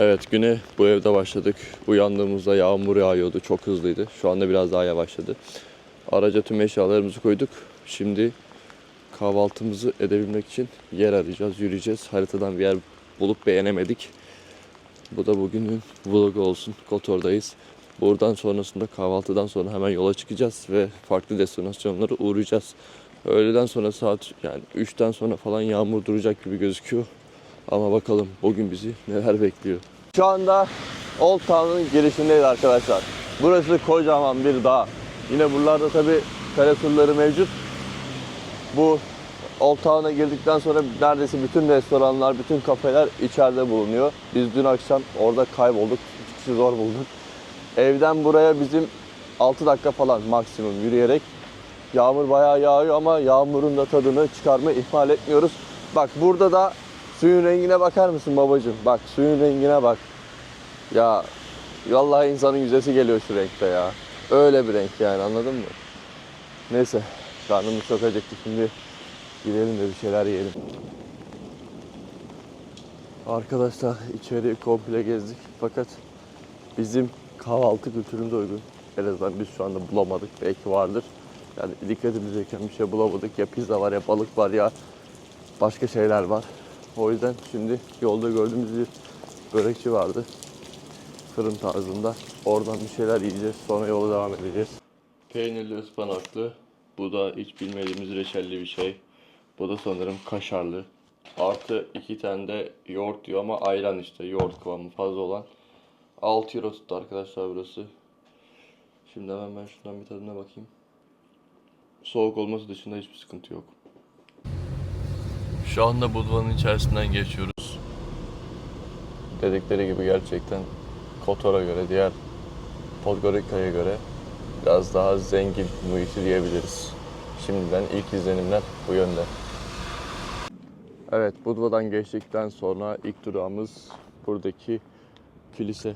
Evet güne bu evde başladık. Uyandığımızda yağmur yağıyordu. Çok hızlıydı. Şu anda biraz daha yavaşladı. Araca tüm eşyalarımızı koyduk. Şimdi kahvaltımızı edebilmek için yer arayacağız, yürüyeceğiz. Haritadan bir yer bulup beğenemedik. Bu da bugünün vlogu olsun. Kotor'dayız. Buradan sonrasında kahvaltıdan sonra hemen yola çıkacağız ve farklı destinasyonlara uğrayacağız. Öğleden sonra saat yani 3'ten sonra falan yağmur duracak gibi gözüküyor. Ama bakalım bugün bizi neler bekliyor. Şu anda Old Town'un girişindeyiz arkadaşlar. Burası kocaman bir dağ. Yine buralarda tabi kare surları mevcut. Bu Old Town'a girdikten sonra neredeyse bütün restoranlar, bütün kafeler içeride bulunuyor. Biz dün akşam orada kaybolduk. Çıkışı zor bulduk. Evden buraya bizim 6 dakika falan maksimum yürüyerek. Yağmur bayağı yağıyor ama yağmurun da tadını çıkarmayı ihmal etmiyoruz. Bak burada da suyun rengine bakar mısın babacığım? Bak suyun rengine bak. Ya vallahi insanın yüzesi geliyor şu renkte ya. Öyle bir renk yani anladın mı? Neyse karnımız çok acıktı şimdi gidelim de bir şeyler yiyelim. Arkadaşlar içeri komple gezdik fakat bizim kahvaltı kültürümüze uygun. En azından biz şu anda bulamadık. Belki vardır. Yani dikkatimizi çeken bir şey bulamadık. Ya pizza var ya balık var ya başka şeyler var. O yüzden şimdi yolda gördüğümüz bir börekçi vardı. Fırın tarzında. Oradan bir şeyler yiyeceğiz. Sonra yola devam edeceğiz. Peynirli ıspanaklı. Bu da hiç bilmediğimiz reçelli bir şey. Bu da sanırım kaşarlı. Artı iki tane de yoğurt diyor ama ayran işte. Yoğurt kıvamı fazla olan. 6 euro tuttu arkadaşlar burası. Şimdi hemen ben şundan bir tadına bakayım. Soğuk olması dışında hiçbir sıkıntı yok. Şu anda Budva'nın içerisinden geçiyoruz. Dedikleri gibi gerçekten Kotor'a göre, diğer Podgorica'ya göre biraz daha zengin muhiti diyebiliriz. Şimdiden ilk izlenimler bu yönde. Evet, Budva'dan geçtikten sonra ilk durağımız buradaki kilise.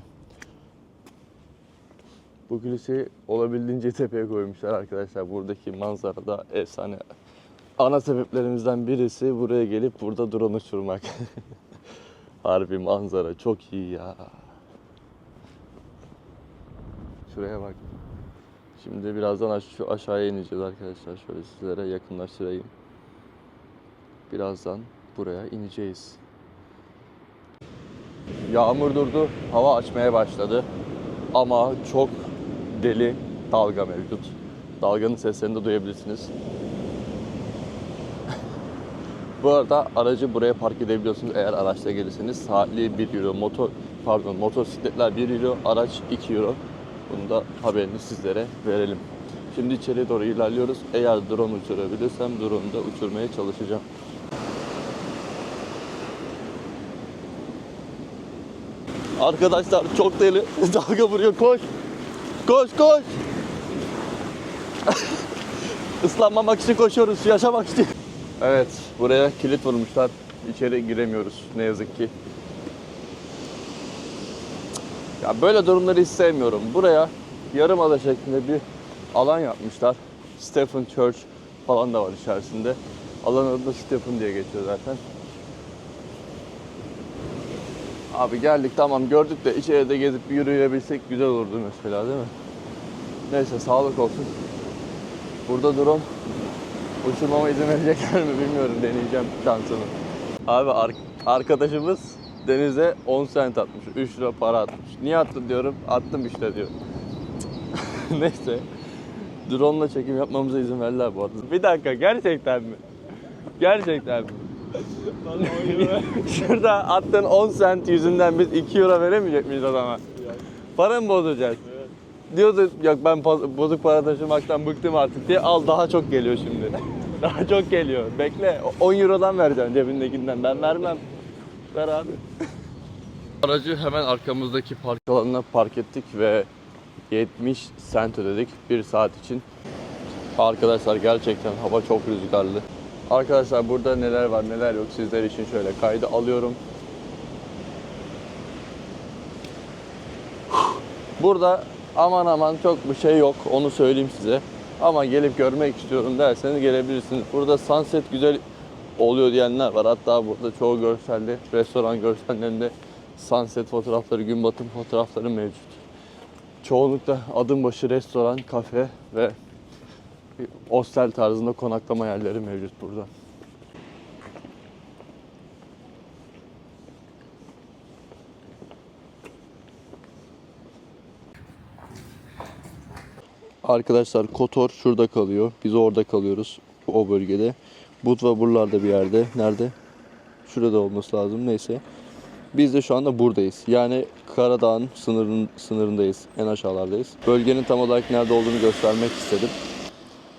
Bu kiliseyi olabildiğince tepeye koymuşlar arkadaşlar. Buradaki manzara da efsane. Ana sebeplerimizden birisi buraya gelip burada drone uçurmak. Harbi manzara çok iyi ya. Şuraya bak. Şimdi birazdan aş- şu aşağıya ineceğiz arkadaşlar. Şöyle sizlere yakınlaştırayım. Birazdan buraya ineceğiz. Yağmur durdu, hava açmaya başladı. Ama çok deli dalga mevcut. Dalganın seslerini de duyabilirsiniz. Bu arada aracı buraya park edebiliyorsunuz eğer araçla gelirseniz. Saatli 1 euro, motor pardon motosikletler 1 euro, araç 2 euro. Bunu da haberini sizlere verelim. Şimdi içeriye doğru ilerliyoruz. Eğer drone uçurabilirsem drone'u da uçurmaya çalışacağım. Arkadaşlar çok deli dalga vuruyor. Koş. Koş koş. Islanmamak için koşuyoruz. Yaşamak için. Evet, buraya kilit vurmuşlar. İçeri giremiyoruz ne yazık ki. Ya böyle durumları hiç sevmiyorum. Buraya yarımada şeklinde bir alan yapmışlar. Stephen Church falan da var içerisinde. Alan adı da Stephen diye geçiyor zaten. Abi geldik tamam gördük de içeride gezip yürüyebilsek güzel olurdu mesela değil mi? Neyse sağlık olsun. Burada drone uçurmama izin verecekler mi bilmiyorum deneyeceğim şansımı. Abi ar- arkadaşımız denize 10 cent atmış. 3 lira para atmış. Niye attın diyorum. Attım işte diyor. Neyse. Drone'la çekim yapmamıza izin verdiler bu arada. Bir dakika gerçekten mi? Gerçekten mi? Şurada attığın 10 cent yüzünden biz 2 euro veremeyecek miyiz adama? Para mı bozacağız? Diyordu yok ben bozuk para taşımaktan bıktım artık diye al daha çok geliyor şimdi. daha çok geliyor. Bekle o- 10 eurodan vereceğim cebindekinden ben vermem. Ver abi. Aracı hemen arkamızdaki park alanına park ettik ve 70 cent ödedik bir saat için. Arkadaşlar gerçekten hava çok rüzgarlı. Arkadaşlar burada neler var neler yok sizler için şöyle kaydı alıyorum. Burada aman aman çok bir şey yok onu söyleyeyim size. Ama gelip görmek istiyorum derseniz gelebilirsiniz. Burada sunset güzel oluyor diyenler var. Hatta burada çoğu görselli restoran görsellerinde sunset fotoğrafları, gün batım fotoğrafları mevcut. Çoğunlukla adım başı restoran, kafe ve hostel tarzında konaklama yerleri mevcut burada. Arkadaşlar Kotor şurada kalıyor. Biz orada kalıyoruz. O bölgede. Budva buralarda bir yerde. Nerede? Şurada olması lazım. Neyse. Biz de şu anda buradayız. Yani Karadağ'ın sınırın, sınırındayız. En aşağılardayız. Bölgenin tam olarak nerede olduğunu göstermek istedim.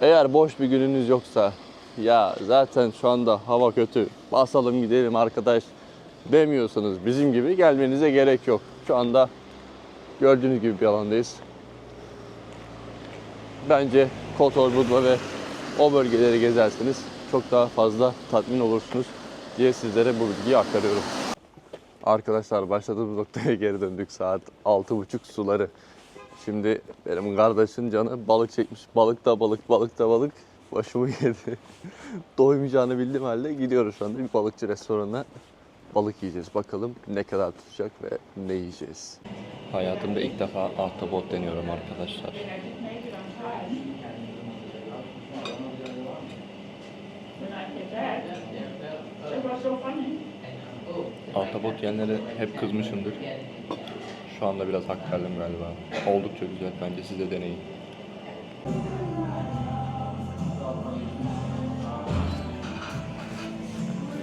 Eğer boş bir gününüz yoksa ya zaten şu anda hava kötü basalım gidelim arkadaş demiyorsanız bizim gibi gelmenize gerek yok. Şu anda gördüğünüz gibi bir alandayız. Bence Kotor, Budva ve o bölgeleri gezerseniz çok daha fazla tatmin olursunuz diye sizlere bu bilgiyi aktarıyorum. Arkadaşlar başladığımız noktaya geri döndük. Saat 6.30 suları. Şimdi benim kardeşin canı balık çekmiş. Balık da balık, balık da balık. Başımı yedi. Doymayacağını bildiğim halde gidiyoruz şu anda bir balıkçı restoranına. Balık yiyeceğiz. Bakalım ne kadar tutacak ve ne yiyeceğiz. Hayatımda ilk defa ahtapot deniyorum arkadaşlar. Ahtapot yiyenlere hep kızmışımdır. Şu anda biraz hak verdim galiba. Oldukça güzel. Bence siz de deneyin.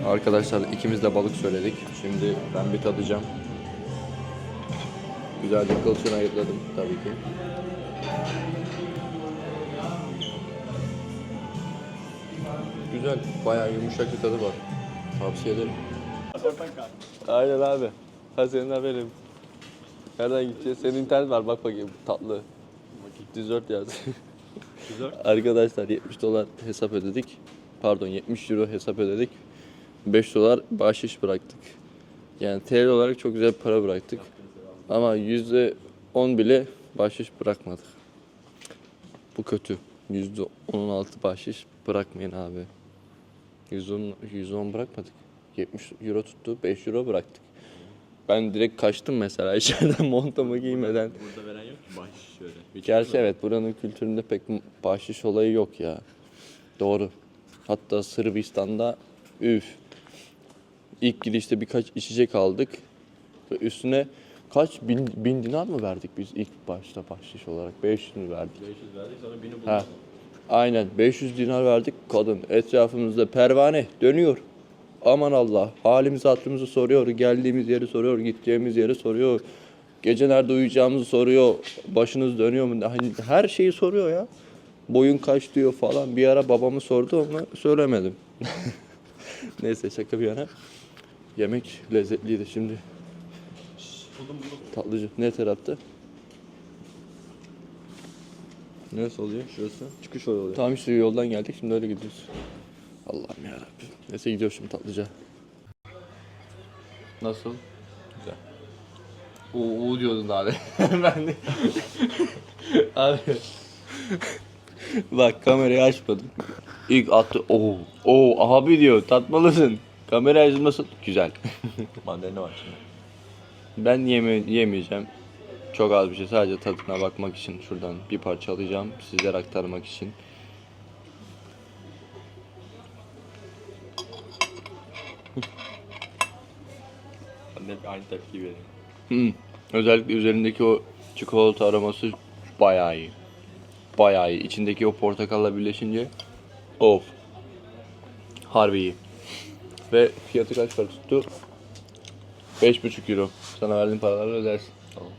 Arkadaşlar ikimiz de balık söyledik. Şimdi ben bir tadacağım. Güzelce kılçığını ayırladım tabii ki. Güzel, bayağı yumuşak bir tadı var. Tavsiye ederim. Aynen abi. Ha senin haberin. Nereden gideceğiz? Senin internet var bak bakayım tatlı. Dessert yaz. Arkadaşlar 70 dolar hesap ödedik. Pardon 70 euro hesap ödedik. 5 dolar bahşiş bıraktık. Yani TL olarak çok güzel para bıraktık. Ama %10 bile bahşiş bırakmadık. Bu kötü. %16 bahşiş bırakmayın abi. 110, 110 bırakmadık. 70 euro tuttu, 5 euro bıraktık. Ben direkt kaçtım mesela içeriden montamı giymeden. Burada veren yok ki bahşiş şöyle. Bir Gerçi evet buranın kültüründe pek bahşiş olayı yok ya. Doğru. Hatta Sırbistan'da üf. İlk girişte birkaç içecek aldık. Ve üstüne kaç bin, bin dinar mı verdik biz ilk başta bahşiş olarak? 500 mü verdik? 500 verdik sonra 1000'i bulduk. Aynen 500 dinar verdik kadın etrafımızda pervane dönüyor. Aman Allah halimizi hatırımızı soruyor, geldiğimiz yeri soruyor, gideceğimiz yeri soruyor. Gece nerede uyuyacağımızı soruyor, başınız dönüyor mu? Hani her şeyi soruyor ya. Boyun kaç diyor falan. Bir ara babamı sordu ama söylemedim. Neyse şaka bir yana. Yemek lezzetliydi şimdi. Tatlıcı ne tarafta? Neresi oluyor? Şurası. Çıkış oraya oluyor. Tamam işte yoldan geldik şimdi öyle gidiyoruz. Allah'ım yarabbim. Neyse gidiyoruz şimdi tatlıca. Nasıl? Güzel. Oo, diyordun abi. ben de. abi. Bak kamerayı açmadım. İlk attı. Oo, oo abi diyor tatmalısın. Kamera açılmasın. Güzel. Mandalina var şimdi. Ben yeme yemeyeceğim. Çok az bir şey. Sadece tadına bakmak için şuradan bir parça alacağım. Sizlere aktarmak için. Ben de aynı tepki veriyorum. Hmm. Özellikle üzerindeki o çikolata aroması bayağı iyi. Bayağı iyi. İçindeki o portakalla birleşince of. Harbi iyi. Ve fiyatı kaç para tuttu? 5,5 euro. Sana verdiğim paraları ödersin. Tamam.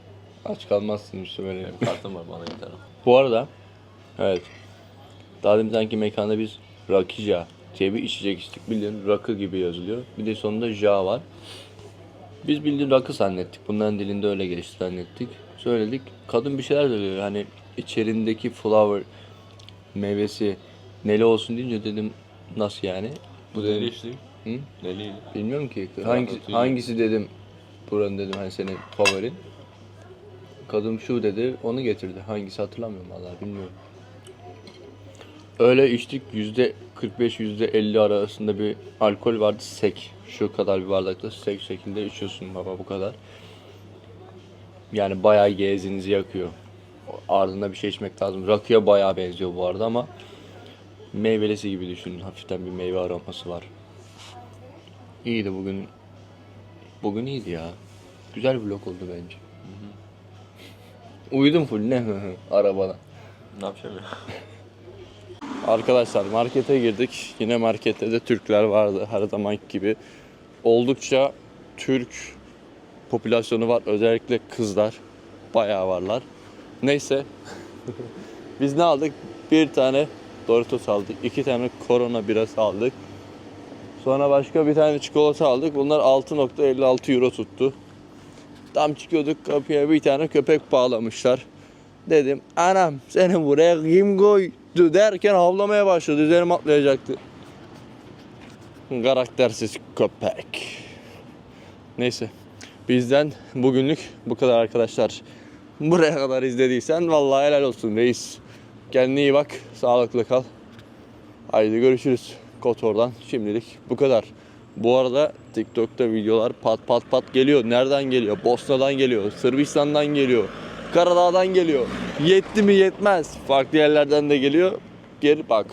Aç kalmazsın işte böyle. Benim kartım var bana yeter. Bu arada evet. Daha demin sanki mekanda biz rakija diye bir içecek içtik. Bildiğin rakı gibi yazılıyor. Bir de sonunda ja var. Biz bildiğin rakı zannettik. Bunların dilinde öyle geçti zannettik. Söyledik. Kadın bir şeyler söylüyor. Hani içerindeki flower meyvesi neli olsun deyince dedim nasıl yani? Bu neli içti? Hı? Neli? Bilmiyorum ki. Ferhat Hangi, Atıyor. hangisi dedim buranın dedim hani senin favorin. Kadın şu dedi onu getirdi. Hangisi hatırlamıyorum vallahi bilmiyorum. Öyle içtik yüzde 45 yüzde 50 arasında bir alkol vardı sek. Şu kadar bir bardakta sek şekilde içiyorsun baba bu kadar. Yani bayağı gezinizi yakıyor. Ardında bir şey içmek lazım. Rakıya bayağı benziyor bu arada ama meyvelisi gibi düşünün. Hafiften bir meyve aroması var. İyiydi bugün. Bugün iyiydi ya. Güzel vlog oldu bence. Uyudum full ne arabada. Ne yapacağım ya? Arkadaşlar markete girdik. Yine markette de Türkler vardı her zamanki gibi. Oldukça Türk popülasyonu var. Özellikle kızlar. Bayağı varlar. Neyse. Biz ne aldık? Bir tane Doritos aldık. iki tane Corona birası aldık. Sonra başka bir tane çikolata aldık. Bunlar 6.56 euro tuttu. Tam çıkıyorduk kapıya bir tane köpek bağlamışlar. Dedim anam seni buraya kim koydu derken havlamaya başladı. Üzerime atlayacaktı. Karaktersiz köpek. Neyse. Bizden bugünlük bu kadar arkadaşlar. Buraya kadar izlediysen vallahi helal olsun reis. Kendine iyi bak. Sağlıklı kal. Haydi görüşürüz. Kotor'dan şimdilik bu kadar. Bu arada TikTok'ta videolar pat pat pat geliyor. Nereden geliyor? Bosna'dan geliyor. Sırbistan'dan geliyor. Karadağ'dan geliyor. Yetti mi yetmez. Farklı yerlerden de geliyor. Geri bak.